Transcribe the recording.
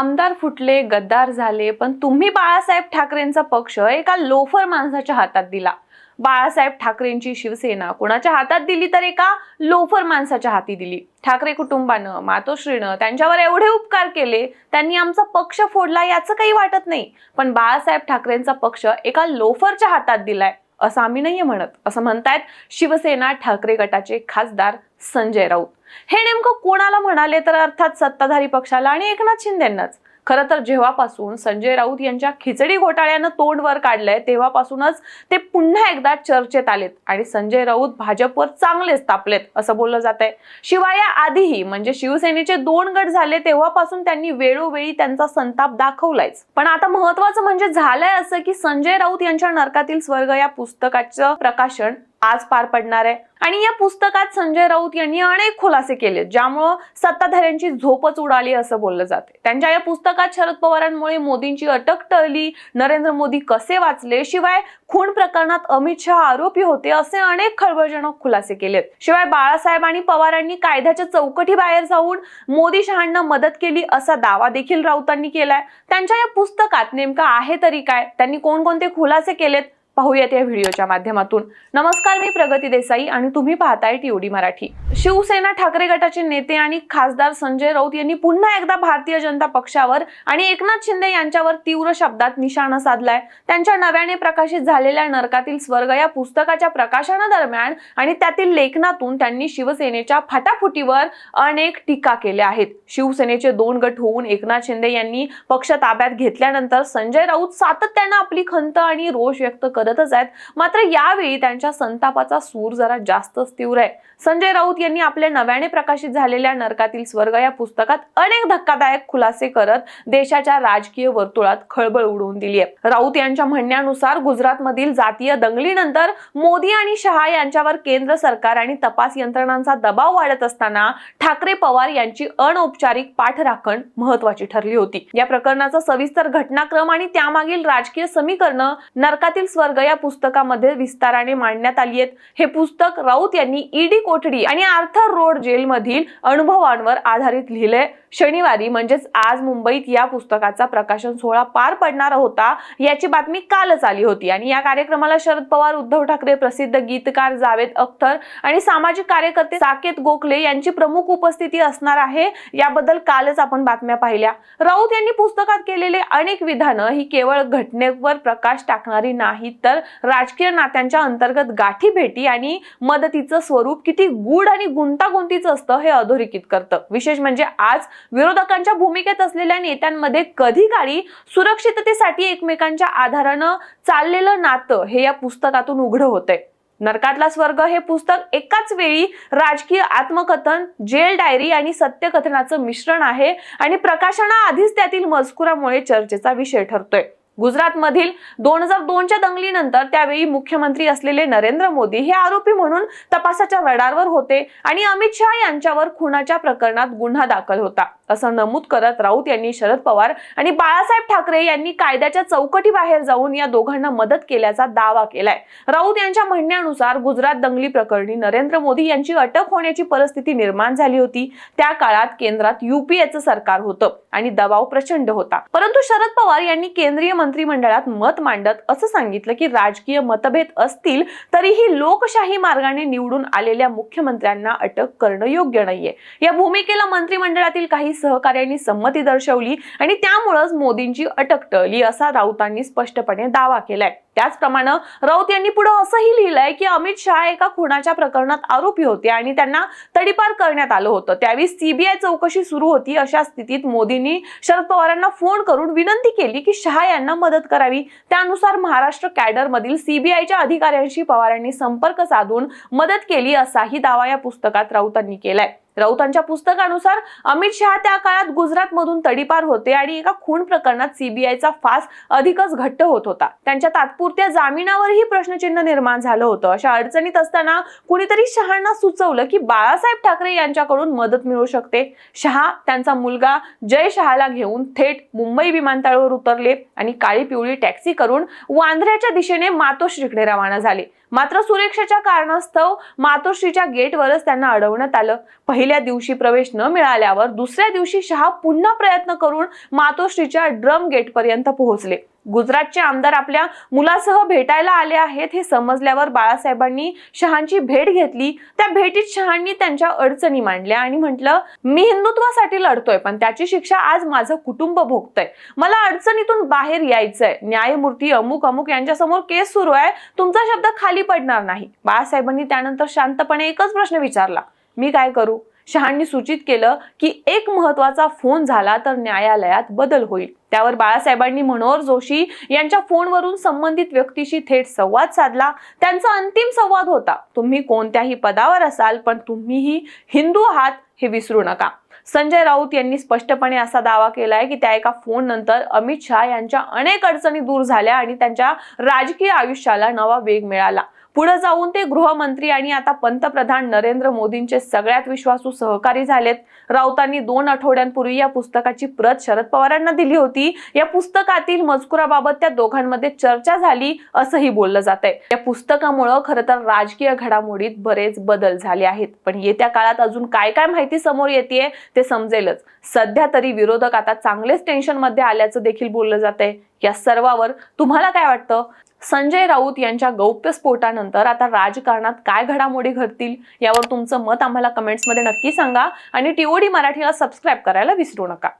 आमदार फुटले गद्दार झाले पण तुम्ही बाळासाहेब ठाकरेंचा पक्ष एका लोफर माणसाच्या हातात दिला. बाळासाहेब ठाकरेंची शिवसेना कोणाच्या हातात दिली तर एका लोफर माणसाच्या हाती दिली. ठाकरे कुटुंबानं मातोश्रीनं त्यांच्यावर एवढे उपकार केले त्यांनी आमचा पक्ष फोडला याचं काही वाटत नाही. पण बाळासाहेब ठाकरेंचा पक्ष एका लोफरच्या हातात दिलाय. असं आम्ही नाहीये म्हणत. असं म्हणतायत शिवसेना ठाकरे गटाचे खासदार संजय राऊत. हे नेमकं कोणाला म्हणाले तर अर्थात सत्ताधारी पक्षाला आणि एकनाथ शिंदेंनाच? खरं तर जेव्हापासून संजय राऊत यांच्या खिचडी घोटाळ्यानं तोंड वर काढलंय तेव्हापासूनच ते पुन्हा एकदा चर्चेत आलेत आणि संजय राऊत भाजपवर चांगलेच तापलेत असं बोललं जात आहे शिवाय या आधीही म्हणजे शिवसेनेचे दोन गट झाले तेव्हापासून त्यांनी वेळोवेळी त्यांचा संताप दाखवलायच. पण आता महत्वाचं म्हणजे झालंय असं की संजय राऊत यांच्या नरकातील स्वर्ग या पुस्तकाचं प्रकाशन आज पार पडणार आहे. आणि या पुस्तकात संजय राऊत यांनी अनेक खुलासे केले ज्यामुळं सत्ताधाऱ्यांची झोपच उडाली असं बोललं जाते त्यांच्या या पुस्तकात शरद पवारांमुळे मोदींची अटक टळली नरेंद्र मोदी कसे वाचले शिवाय खून प्रकरणात अमित शहा आरोपी होते असे अनेक खळबळजनक खुलासे केलेत. शिवाय बाळासाहेब आणि पवारांनी कायद्याच्या चौकटी बाहेर जाऊन मोदी शहांना मदत केली असा दावा देखील राऊतांनी केलाय. त्यांच्या या पुस्तकात नेमकं आहे तरी काय? त्यांनी कोणकोणते खुलासे केलेत? पाहूयात या व्हिडिओच्या माध्यमातून. नमस्कार मी प्रगती देसाई आणि तुम्ही पाहताय टीओडी मराठी. शिवसेना ठाकरे गटाचे नेते आणि खासदार संजय राऊत यांनी पुन्हा एकदा भारतीय जनता पक्षावर आणि एकनाथ शिंदे यांच्यावर तीव्र शब्दात निशाणा साधलाय. त्यांच्या नव्याने प्रकाशित झालेल्या नरकातील स्वर्ग या पुस्तकाच्या प्रकाशनादरम्यान आणि त्यातील लेखनातून त्यांनी शिवसेनेच्या फाटाफुटीवर अनेक टीका केल्या आहेत. शिवसेनेचे दोन गट होऊन एकनाथ शिंदे यांनी पक्ष ताब्यात घेतल्यानंतर संजय राऊत सातत्यानं आपली खंत आणि रोष व्यक्त करतच आहेत. मात्र यावेळी त्यांच्या संतापाचा सूर जरा जास्तच तीव्र आहे. संजय राऊत यांनी आपल्या नव्याने प्रकाशित झालेल्या नरकातील स्वर्ग या पुस्तकात अनेक धक्कादायक खुलासे करत देशाच्या राजकीय वर्तुळात खळबळ उडवून दिली आहे. राऊत यांच्या म्हणण्यानुसार गुजरातमधील जातीय दंगलीनंतर मोदी आणि शहा यांच्यावर केंद्र सरकार आणि तपास यंत्रणांचा दबाव वाढत असताना ठाकरे पवार यांची अनौपचारिक पाठराखण महत्वाची ठरली होती. या प्रकरणाचा सविस्तर घटनाक्रम आणि त्यामागील राजकीय समीकरण नरकातील स्वर्ग या पुस्तकामध्ये विस्ताराने मांडण्यात आली आहेत. हे पुस्तक राऊत यांनी ईडी कोठडी आणि आर्थर रोड जेलमधील अनुभवांवर आधारित लिहिले शनिवारी म्हणजेच आज मुंबईत या पुस्तकाचा प्रकाशन सोहळा पार पडणार होता याची बातमी कालच आली होती. आणि या कार्यक्रमाला शरद पवार उद्धव ठाकरे प्रसिद्ध गीतकार जावेद अख्तर आणि सामाजिक कार्यकर्ते साकेत गोखले यांची प्रमुख उपस्थिती असणार आहे. याबद्दल कालच आपण बातम्या पाहिल्या. राऊत यांनी पुस्तकात केलेले अनेक विधानं ही केवळ घटनेवर प्रकाश टाकणारी नाहीत. तर राजकीय नात्यांच्या अंतर्गत गाठी भेटी आणि मदतीचं स्वरूप किती गूढ आणि गुंतागुंतीचं असतं हे अधोरेखित करतं. विशेष म्हणजे आज विरोधकांच्या भूमिकेत असलेल्या नेत्यांमध्ये कधी काळी सुरक्षिततेसाठी एकमेकांच्या आधारानं चाललेलं नातं हे या पुस्तकातून उघडं होतंय. नरकातला स्वर्ग हे पुस्तक एकाच वेळी राजकीय आत्मकथन जेल डायरी आणि सत्यकथनाचं मिश्रण आहे आणि प्रकाशनाआधीच त्यातील मजकुरामुळे चर्चेचा विषय ठरतोय. गुजरातमधील दोन हजार दोनच्या दंगलीनंतर त्यावेळी मुख्यमंत्री असलेले नरेंद्र मोदी हे आरोपी म्हणून तपासाच्या रडारवर होते आणि अमित शहा यांच्यावर खुनाच्या प्रकरणात गुन्हा दाखल होता. असं नमूद करत राऊत यांनी शरद पवार आणि बाळासाहेब ठाकरे यांनी कायद्याच्या चौकटी बाहेर जाऊन या दोघांना मदत केल्याचा दावा केलाय. राऊत यांच्या म्हणण्यानुसार गुजरात दंगली प्रकरणी नरेंद्र मोदी यांची अटक होण्याची परिस्थिती निर्माण झाली होती. त्या काळात केंद्रात युपीएचं सरकार होतं आणि दबाव प्रचंड होता. परंतु शरद पवार यांनी केंद्रीय मंत्रिमंडळात मत मांडत असं सांगितलं की राजकीय मतभेद असतील तरीही लोकशाही मार्गाने निवडून आलेल्या मुख्यमंत्र्यांना अटक करणं योग्य नाहीये. या भूमिकेला मंत्रिमंडळातील काही सहकार्यांनी संमती दर्शवली आणि त्यामुळेच मोदींची अटक टळली असा राऊतांनी स्पष्टपणे दावा केलाय. त्याचप्रमाणे राऊत यांनी पुढे असंही लिहिलंय की अमित शहा एका खुनाच्या प्रकरणात आरोपी होते आणि त्यांना तडीपार करण्यात आलं होतं. त्यावेळी सीबीआय चौकशी सुरू होती अशा स्थितीत मोदींनी शरद पवारांना फोन करून विनंती केली की शहा यांना मदत करावी. त्यानुसार महाराष्ट्र कॅडर मधील सीबीआयच्या अधिकाऱ्यांशी पवारांनी संपर्क साधून मदत केली असाही दावा या पुस्तकात राऊतांनी केलाय. राऊतांच्या पुस्तकानुसार अमित शहा त्या काळात गुजरात मधून तडीपार होते आणि एका खून प्रकरणात सीबीआयचा फास अधिकच घट्ट होत होता. त्यांच्या तात्पुरत्या जामिनावरही प्रश्नचिन्ह निर्माण झालं होतं. अशा अडचणीत असताना कुणीतरी शहांना सुचवलं की बाळासाहेब ठाकरे यांच्याकडून मदत मिळू शकते. शहा त्यांचा मुलगा जय शहाला घेऊन थेट मुंबई विमानतळावर उतरले आणि काळी पिवळी टॅक्सी करून वांद्र्याच्या दिशेने मातोश्रीकडे रवाना झाले. मात्र सुरक्षेच्या कारणास्तव मातोश्रीच्या गेटवरच त्यांना अडवण्यात आलं. पहिल्या दिवशी प्रवेश न मिळाल्यावर दुसऱ्या दिवशी शहा पुन्हा प्रयत्न करून मातोश्रीच्या ड्रम गेटपर्यंत पोहोचले. गुजरातचे आमदार आपल्या मुलासह भेटायला आले आहेत हे समजल्यावर बाळासाहेबांनी शहांची भेट घेतली. त्या भेटीत शहांनी त्यांच्या अडचणी मांडल्या आणि म्हटलं मी हिंदुत्वासाठी लढतोय पण त्याची शिक्षा आज माझं कुटुंब भोगतंय. मला अडचणीतून बाहेर यायचंय. न्यायमूर्ती अमुक अमुक यांच्यासमोर केस सुरू आहे. तुमचा शब्द खाली पडणार नाही. बाळासाहेबांनी त्यानंतर शांतपणे एकच प्रश्न विचारला मी काय करू? शहांनी सूचित केलं की एक महत्त्वाचा फोन झाला तर न्यायालयात बदल होईल. त्यावर बाळासाहेबांनी मनोहर जोशी यांच्या फोनवरून संबंधित व्यक्तीशी थेट संवाद साधला. त्यांचा अंतिम संवाद होता. तुम्ही कोणत्याही पदावर असाल पण तुम्हीही हिंदू आहात हे विसरू नका. संजय राऊत यांनी स्पष्टपणे असा दावा केलाय की त्या एका फोन नंतर अमित शहा यांच्या अनेक अडचणी दूर झाल्या आणि त्यांच्या राजकीय आयुष्याला नवा वेग मिळाला. पुढे जाऊन ते गृहमंत्री आणि आता पंतप्रधान नरेंद्र मोदींचे सगळ्यात विश्वासू सहकारी झालेत. राऊतांनी दोन आठवड्यांपूर्वी या पुस्तकाची प्रत शरद पवारांना दिली होती. या पुस्तकातील मजकुराबाबत त्या दोघांमध्ये चर्चा झाली असंही बोललं जात आहे या पुस्तकामुळं खरं तर राजकीय घडामोडीत बरेच बदल झाले आहेत. पण येत्या काळात अजून काय काय माहिती समोर येते ते समजेलच. सध्या तरी विरोधक आता चांगलेच टेन्शनमध्ये आल्याचं देखील बोललं जात आहे या सर्वावर तुम्हाला काय वाटतं? संजय राऊत यांच्या गौप्यस्फोटानंतर आता राजकारणात काय घडामोडी घडतील यावर तुमचं मत आम्हाला कमेंट्समध्ये नक्की सांगा आणि टीओडी मराठीला सबस्क्राईब करायला विसरू नका.